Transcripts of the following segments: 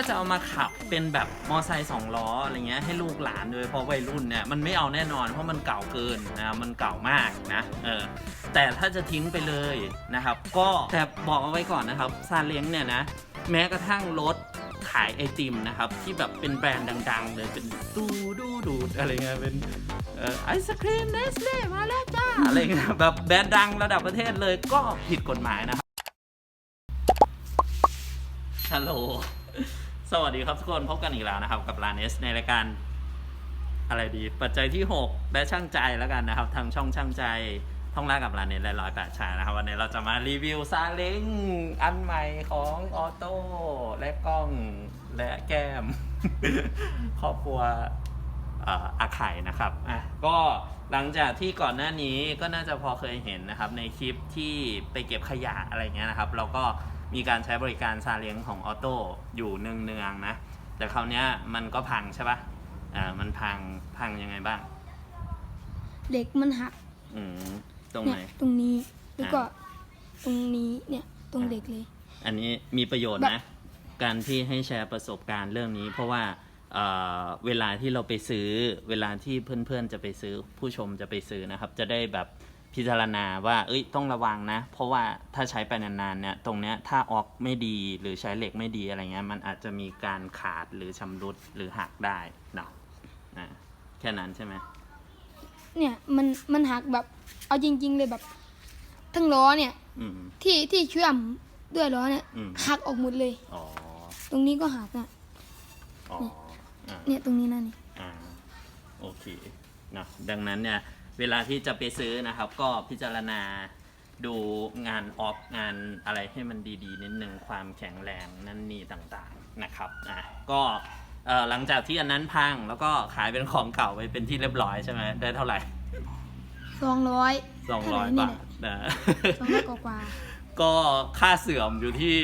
าจะเอามาขับเป็นแบบมอไซค์สองล้ออะไรเงี้ยให้ลูกหลานโดยเพราะวัยรุ่นเนี่ยมันไม่เอาแน่นอนเพราะมันเก่าเกินนะมันเก่ามากนะเออแต่ถ้าจะทิ้งไปเลยนะครับ ก็แต่บอกเอาไว้ก่อนนะครับซาเล้งเนี่ยนะแม้กระทั่งรถขายไอติมนะครับ ที่แบบเป็นแบรนด์ดัง ๆ เลยเป็นดูดูดูดอะไรเงี้ยเป็นไอศครีมเนสเล่มาแล้วจ้าอะไรเงี้ยแบบแบรนด์ดังระดับประเทศเลยก็ผิดกฎหมายนะครับฮัลโหล สวัสดีครับทุกคนพบกันอีกแล้วนะครับกับลานเอสในรายการอะไรดี ปัจจัยที่ 6 และช่างใจแล้วกันนะครับทางช่องช่างใจท่องล่ากับลานเนสและร้อยแปดชายนะครับวันนี้เราจะมารีวิวซาเล้งอันใหม่ของออโต้และกล้องและแก้ม ครอบครัวอ่ออาไข่นะครับอะก็หลังจากที่ก่อนหน้านี้ก็น่าจะพอเคยเห็นนะครับในคลิปที่ไปเก็บขยะอะไรเงี้ยนะครับเราก็ มีการใช้บริการซาเล้งของออโต้อยู่เนืองๆนะ แต่คราวเนี้ยมันก็พังใช่ปะอ่ามันพังพังยังไงบ้างเหล็กมันหักอืมตรงเนี่ไหนยตรงนี้แล้วก็อ่าตรงนี้เนี่ยตรงเหล็กเลย อันนี้มีประโยชน์นะ การที่ให้แชร์ประสบการณ์เรื่องนี้ เพราะว่าเอ่อเวลาที่เราไปซื้อ เวลาที่เพื่อนๆจะไปซื้อ ผู้ชมจะไปซื้อนะครับ จะได้แบบ พิจารณาว่า เอ้ย ต้องระวังนะ เพราะว่าถ้าใช้ไปนานๆ เนี่ย ตรงเนี้ย ถ้าออกไม่ดี หรือใช้เหล็กไม่ดีอะไรเงี้ย มันอาจจะมีการขาดหรือชำรุดหรือหักได้เนาะอ่าแค่นั้นใช่ไหมเนี่ยมันมันหักแบบ เอาจริง ๆ เลยแบบ ทั้งล้อเนี่ย อืม ที่ที่เชื่อมด้วยล้อเนี่ยอืม หักออกหมดเลย อ๋อ ตรงนี้ก็หักอะอ๋ออ่า เนี่ยตรงนี้นั่นนี่ อ่าโอเคนะดังนั้นเนี่ย เวลาที่จะไปซื้อนะครับ ก็พิจารณาดูงานออฟงานอะไรให้มันดีๆนิดนึงความแข็งแรงนั่นนี่ต่างๆนะครับอะก็เอ่อหลังจากที่อันนั้นพังแล้วก็ขายเป็นของเก่าไปเป็นที่เรียบร้อยใช่ไหมได้เท่าไหร่สองร้อยสองร้อยบาทนะสองร้อยกว่าก็ค่าเสื่อมอยู่ที่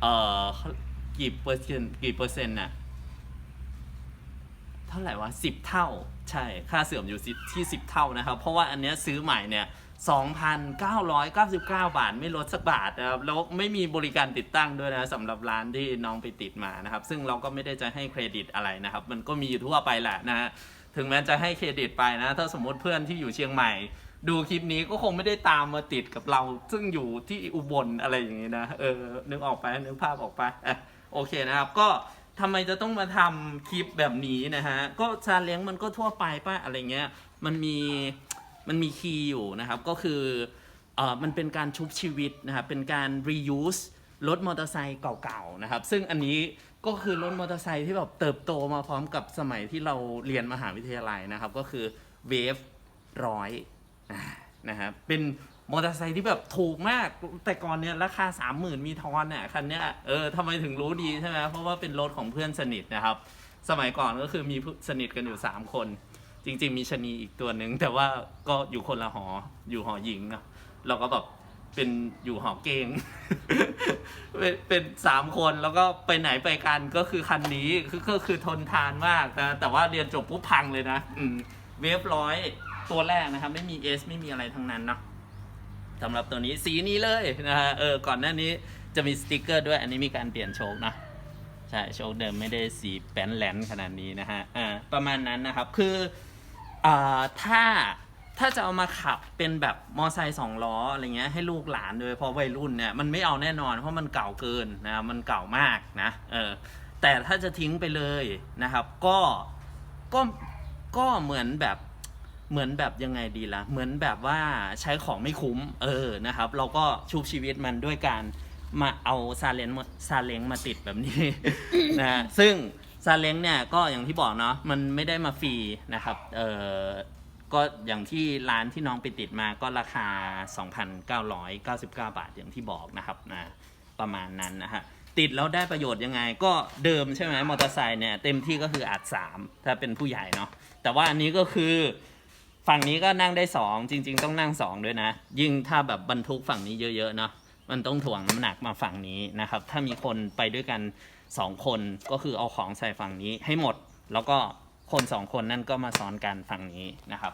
เอ่อกี่เปอร์เซ็นต์กี่เปอร์เซ็นต์น่ะ เท่าไหร่วะสิบเท่า ใช่ค่าเสื่อมอยู่ที่สิบเท่านะครับ เพราะว่าอันเนี้ยซื้อใหม่เนี่ยสองพันเก้าร้อยเก้าสิบเก้าบาทไม่ลดสักบาทนะครับแล้วไม่มีบริการติดตั้งด้วยนะสำหรับร้านที่น้องไปติดมานะครับ ซึ่งเราก็ไม่ได้จะให้เครดิตอะไรนะครับ มันก็มีอยู่ทั่วไปแหละนะฮะถึงแม้จะให้เครดิตไปนะ ถ้าสมมติเพื่อนที่อยู่เชียงใหม่ ดูคลิปนี้ก็คงไม่ได้ตามมาติดกับเรา ซึ่งอยู่ที่อุบลอะไรอย่างนี้นะเออนึกออกไปนึกภาพออกไปอะโอเคนะครับก็ ทำไมจะต้องมาทำคลิปแบบนี้นะฮะ ก็ซาเล้งมันก็ทั่วไปป่ะอะไรเงี้ย มันมี มันมีคีย์อยู่นะครับ ก็คือเอ่อมันเป็นการชุบชีวิตนะครับ เป็นการ reuse รถมอเตอร์ไซค์เก่าๆนะครับ ซึ่งอันนี้ก็คือรถมอเตอร์ไซค์ที่แบบเติบโตมาพร้อมกับสมัยที่เราเรียนมหาวิทยาลัยนะครับ ก็คือเวฟร้อยนะครับ เป็น มอเตอร์ไซค์ที่แบบถูกมาก แต่ก่อนเนี่ยราคา 30,000 มีทอนเนี่ยคันเนี้ยเออทำไมถึงรู้ดีใช่ไหมเพราะว่าเป็นรถของเพื่อนสนิทนะครับ สมัยก่อนก็คือมีเพื่อนสนิทกันอยู่ 3 คน จริง ๆ มีชะนีอีกตัวหนึ่งแต่ว่าก็อยู่คนละหออยู่หอหญิงเนาะเราก็แบบเป็นอยู่หอเกง เป็นเป็นสามคนแล้วก็ไปไหนไปกันก็คือคันนี้คือก็คือทนทานมากนะแต่ว่าเรียนจบปุ๊บพังเลยนะ อืมเวฟร้อยตัวแรกนะครับ ไม่มีเอสไม่มีอะไรทั้งนั้นเนาะ สำหรับตัวนี้สีนี้เลยนะฮะเออก่อนหน้านี้จะมีสติกเกอร์ด้วยอันนี้มีการเปลี่ยนโชคนะใช่โชคเดิมไม่ได้สีแป้นแหลนขนาดนี้นะฮะอ่าประมาณนั้นนะครับคืออ่าถ้าถ้าจะเอามาขับเป็นแบบมอไซค์สองล้ออะไรเงี้ยให้ลูกหลานโดยเพราะวัยรุ่นเนี่ยมันไม่เอาแน่นอนเพราะมันเก่าเกินนะมันเก่ามากนะเออแต่ถ้าจะทิ้งไปเลยนะครับ ก็ก็ก็เหมือนแบบ เหมือนแบบยังไงดีละ่ะ เหมือนแบบว่าใช้ของไม่คุ้ม เออนะครับ เราก็ชุบชีวิตมันด้วยการมาเอาซาเล้งมาซาเล้งมาติดแบบนี้นะฮะซึ่งซาเล้งเนี่ยก็อย่างที่บอกเนาะมันไม่ได้มาฟรีนะครับเออก็อย่างที่ร้านที่น้องไปติดมาก็ราคา 2,999 บาทอย่างที่บอกนะครับนะประมาณนั้นนะฮะติดแล้วได้ประโยชน์ยังไง ก็เดิมใช่ไหมมอเตอร์ไซค์เนี่ยเต็มที่ก็คืออัด3ถ้าเป็นผู้ใหญ่เนาะแต่ว่าอันนี้ก็คือ ฝั่งนี้ก็นั่งได้สองจริง ๆ ต้องนั่งสองด้วยนะ ยิ่งถ้าแบบบรรทุกฝั่งนี้เยอะๆเนาะมันต้องถ่วงน้ำหนักมาฝั่งนี้นะครับ ถ้ามีคนไปด้วยกันสองคนก็คือเอาของใส่ฝั่งนี้ให้หมด แล้วก็คนสองคนนั่นก็มาซ้อนกันฝั่งนี้นะครับ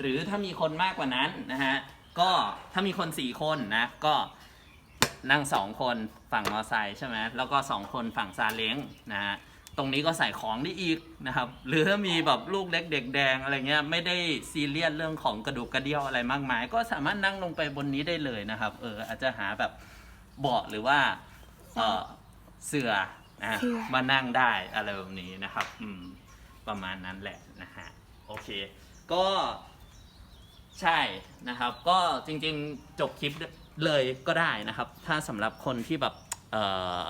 หรือถ้ามีคนมากกว่านั้นนะฮะก็ถ้ามีคนสี่คนนะก็นั่งสองคนฝั่งมอไซค์ใช่ไหมแล้วก็สองคนฝั่งซาเล้งนะฮะ ตรงนี้ก็ใส่ของได้อีกนะครับ หรือถ้ามีแบบลูกเล็กเด็กแดงอะไรเงี้ยไม่ได้ซีเรียสเรื่องของกระดูกกระเดี่ยวอะไรมากมาย ก็สามารถนั่งลงไปบนนี้ได้เลยนะครับ เอออาจจะหาแบบเบาะหรือว่าเออเสื่อนะเสื่อมานั่งได้อะไรแบบนี้นะครับ อืมประมาณนั้นแหละนะฮะโอเค ก็ใช่นะครับ ก็จริงๆจบคลิปเลยก็ได้นะครับ ถ้าสำหรับคนที่แบบเอ่อ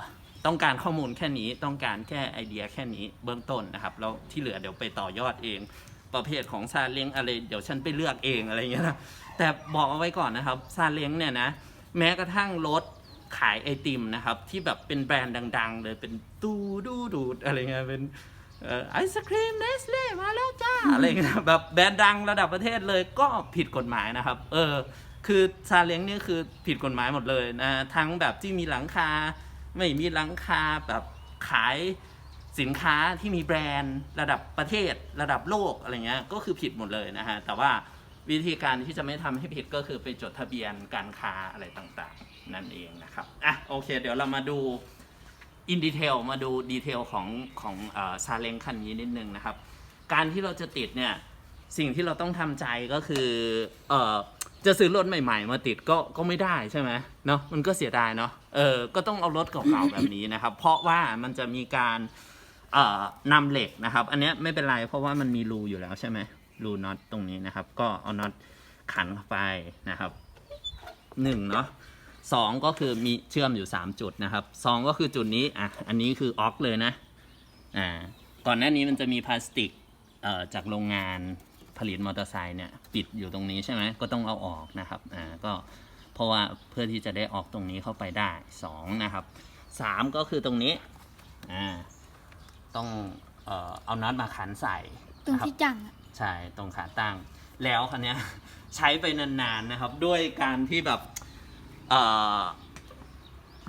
ต้องการข้อมูลแค่นี้ต้องการแค่ไอเดียแค่นี้เบื้องต้นนะครับแล้วที่เหลือเดี๋ยวไปต่อยอดเอง ประเภทของซาเล้งอะไรเดี๋ยวฉันไปเลือกเองอะไรเงี้ยนะแต่บอกเอาไว้ก่อนนะครับซาเล้งเนี่ยนะแม้กระทั่งรถขายไอติมนะครับ ที่แบบเป็นแบรนด์ดัง ๆ เลยเป็นตูดูดูดอะไรเงี้ยเป็นไอศครีมเนสเล่มาแล้วจ้าอะไรเงี้ยแบบแบรนด์ดังระดับประเทศเลยก็ผิดกฎหมายนะครับ เออ คือซาเล้งเนี่ยคือผิดกฎหมายหมดเลยนะทั้งแบบที่มีหลังคา ไม่มีหลังคาแบบขายสินค้าที่มีแบรนด์ระดับประเทศระดับโลกอะไรเงี้ยก็คือผิดหมดเลยนะฮะแต่ว่าวิธีการที่จะไม่ทำให้ผิดก็คือไปจดทะเบียนการค้าอะไรต่างๆ นั่นเองนะครับอะโอเค เดี๋ยวเรามาดูอินดีเทลมาดูดีเทลของของซาเล้งคันนี้นิดนึงนะครับ การที่เราจะติดเนี่ย สิ่งที่เราต้องทำใจก็คือเออจะซื้อรถใหม่ ๆ มาติดก็ก็ไม่ได้ใช่ไหมเนาะมันก็เสียดายเนาะเออก็ต้องเอารถเก่าๆแบบนี้นะครับ เพราะว่ามันจะมีการเอ่อนำเหล็กนะครับ อันนี้ไม่เป็นไรเพราะว่ามันมีรูอยู่แล้วใช่ไหมรูน็อตตรงนี้นะครับ ก็เอาน็อตขันเข้าไปนะครับหนึ่งเนาะสองก็คือมีเชื่อมอยู่ 3 จุดนะครับสองก็คือจุดนี้อะอันนี้คือออกเลยนะอ่าก่อนหน้านี้มันจะมีพลาสติกเอ่อจากโรงงาน ลิตมอเตอร์ไซค์เนี่ยปิดอยู่ตรงนี้ใช่ไหมก็ต้องเอาออกนะครับอ่าก็เพราะว่าเพื่อที่จะได้ออกตรงนี้เข้าไปได้สองนะครับสามก็คือตรงนี้อ่าต้องเอ่อเอาน็อตมาขันใส่ตรงนะครับที่จังอะใช่ตรงขาตั้ง แล้วคันเนี้ย ใช้ไปนานๆนะครับ ด้วยการที่แบบเอ่อ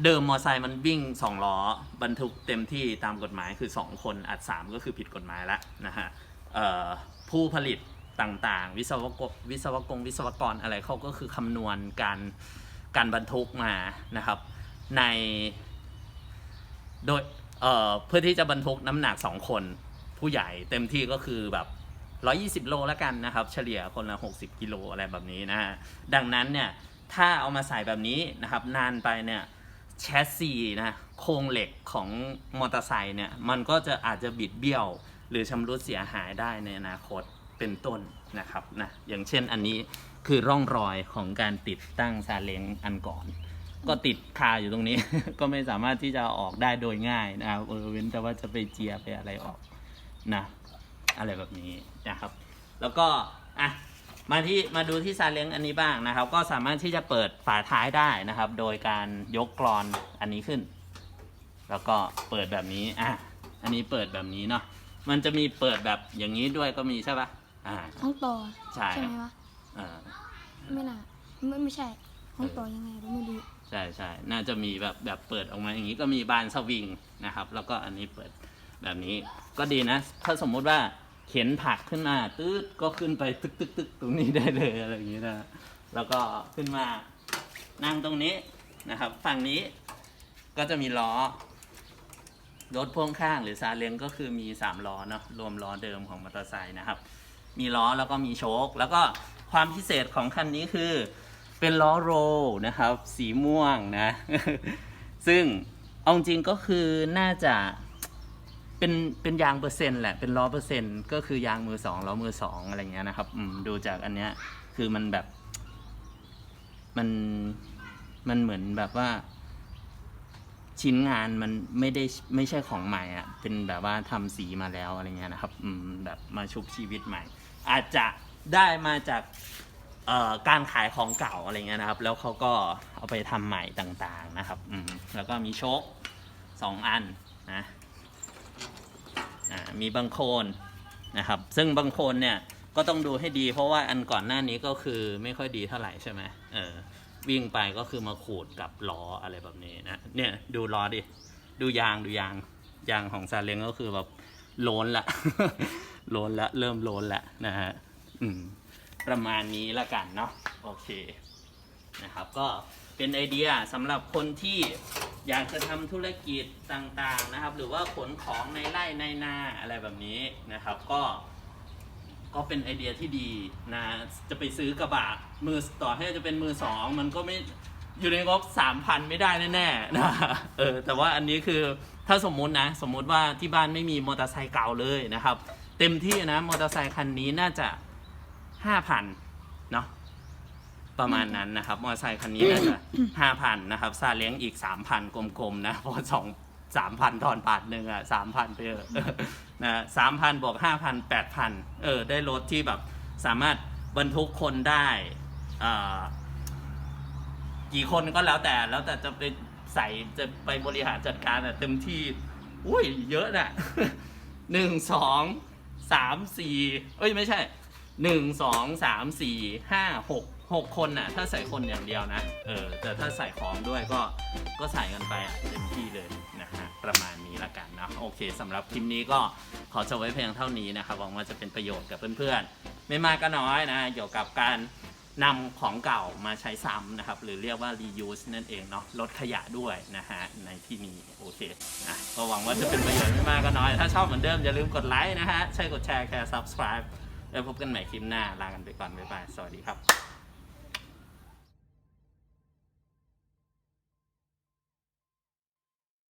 เดิมมอไซค์มันวิ่งสองล้อบรรทุกเต็มที่ตามกฎหมายคือ 2 คนอัด 3 ก็คือผิดกฎหมายแล้วนะฮะเอ่อผู้ผลิต ต่างๆ วิศวกรวิศวกรวิศวกรอะไรเขาก็คือคำนวณการการบรรทุกมานะครับ ในโดยเอ่อเพื่อที่จะบรรทุกน้ำหนัก 2 คนผู้ใหญ่เต็มที่ก็คือแบบ 120 โลแล้วกันนะครับ เฉลี่ยคนละ 60 กิโลอะไรแบบนี้นะฮะดังนั้นเนี่ยถ้าเอามาใส่แบบนี้นะครับ นานไปเนี่ยแชสซีนะโครงเหล็กของมอเตอร์ไซค์เนี่ยมันก็จะอาจจะบิดเบี้ยว หรือชำรุดเสียหายได้ในอนาคต เป็นต้นนะครับนะอย่างเช่นอันนี้คือร่องรอยของการติดตั้งซาเล้งอันก่อน ก็ติดคาอยู่ตรงนี้ ก็ไม่สามารถที่จะอออกได้โดยง่ายนะครับเออเว้นแต่ว่าจะไปเจียไปอะไรออกนะอะไรแบบนี้นะครับ แล้วก็อะมาที่มาดูที่ซาเล้งอันนี้บ้างนะครับ ก็สามารถที่จะเปิดฝาท้ายได้นะครับ โดยการยกกรอนอันนี้ขึ้น แล้วก็เปิดแบบนี้อะอันนี้เปิดแบบนี้เนาะมันจะมีเปิดแบบอย่างนี้ด้วยก็มีใช่ปะ อ่าห้องต่อใช่ใช่ไหมวะอ่า ไม่น่าไม่ไม่ใช่ห้องต่อยังไงเราไม่รู้ใช่ใช่ น่าจะมีแบบแบบเปิดออกมาอย่างนี้ก็มีบานสวิงนะครับ แล้วก็อันนี้เปิดแบบนี้ก็ดีนะ ถ้าสมมุติว่าเข็นผักขึ้นมาตืดก็ขึ้นไปตึกตึกตึกตรงนี้ได้เลยอะไรอย่างนี้นะ แล้วก็ขึ้นมานั่งตรงนี้นะครับ ฝั่งนี้ก็จะมีล้อ รถพ่วงข้างหรือซาเล้งก็คือมีสามล้อเนาะรวมล้อเดิมของมอเตอร์ไซค์นะครับ มีล้อแล้วก็มีโชคแล้วก็ความพิเศษของคันนี้คือ เป็นล้อโรลนะครับ สีม่วงนะ ซึ่งเอาจริงก็คือน่าจะเป็นเป็นยางเปอร์เซ็นต์แหละเป็นล้อเปอร์เซ็นต์ก็คือยางมือสองล้อมือสองอะไรเงี้ยนะครับดูจากอันเนี้ยคือมันแบบ มันมันเหมือนแบบว่า ชิ้นงานมันไม่ได้ไม่ใช่ของใหม่อะ่ะเป็นแบบว่าทำสีมาแล้วอะไรเงี้ยนะครับ อืมแบบมาชุบชีวิตใหม่ อาจจะได้มาจากการขายของเก่าอะไรเงี้ยนะครับ แล้วเขาก็เอาไปทำใหม่ต่างๆนะครับอืมแล้วก็มีโชคสองอันนะมีบังโคลนนะครับ ซึ่งบังโคลนเนี่ยก็ต้องดูให้ดีเพราะว่าอันก่อนหน้านี้ก็คือไม่ค่อยดีเท่าไหร่ใช่ไหมเออวิ่งไปก็คือมาขูดกับล้ออะไรแบบนี้นะเนี่ยดูล้อดิ ดูยางดูยางยางของซาเล้งก็คือแบบโลนละ โลนละเริ่มโลนละนะฮะอืมประมาณนี้ละกันเนาะโอเคนะครับก็เป็นไอเดียสำหรับคนที่อยากจะทำธุรกิจต่างๆนะครับ หรือว่าขนของในไร่ในนาอะไรแบบนี้นะครับ ก็ ก็เป็นไอเดียที่ดีนะจะไปซื้อกระบะมือต่อให้จะเป็นมือสองมันก็ไม่อยู่ในงบสามพันไม่ได้แน่ๆนะเออแต่ว่าอันนี้คือถ้าสมมุตินะ สมมุติว่าที่บ้านไม่มีมอเตอร์ไซค์เก่าเลยนะครับ เต็มที่นะมอเตอร์ไซค์คันนี้น่าจะห้าพันเนาะประมาณนั้นนะครับ มอเตอร์ไซค์คันนี้น่าจะห้าพันนะครับซาเล้งอีกสามพันกลมๆนะเพราะสองสามพันทอนบาทหนึ่งอะสามพันไปเถอะนะสามพันบวกห้าพันแปดพันเออ ได้รถที่แบบสามารถบรรทุกคนได้อ่ากี่คนก็แล้วแต่แล้วแต่จะไปใส่จะไปบริหารจัดการอะเต็มที่ อุ้ย เยอะน่ะหนึ่งสอง สามสี่เอ้ยไม่ใช่หนึ่งสองสามสี่ห้าหกหกคนน่ะ ถ้าใส่คนอย่างเดียวนะ เออ แต่ถ้าใส่ของด้วยก็ก็ใส่กันไปอะเต็มที่เลยนะฮะประมาณนี้ละกันนะโอเคสำหรับคลิปนี้ก็ขอจบไว้เพียงเท่านี้นะครับหวังว่าจะเป็นประโยชน์กับเพื่อนๆ ไม่มากก็น้อยนะเกี่ยวกับการ นำของเก่ามาใช้ซ้ำนะครับ หรือเรียกว่า reuse นั่นเองเนาะลดขยะด้วยนะฮะ ในที่นี้โอเคนะก็หวังว่าจะเป็นประโยชน์ไม่มากก็น้อย ถ้าชอบเหมือนเดิม อย่าลืมกดไลค์นะฮะ ใช่กดแชร์แค่ subscribe แล้วพบกันใหม่คลิปหน้า ลากันไปก่อน บ๊ายบาย สวัสดีครับ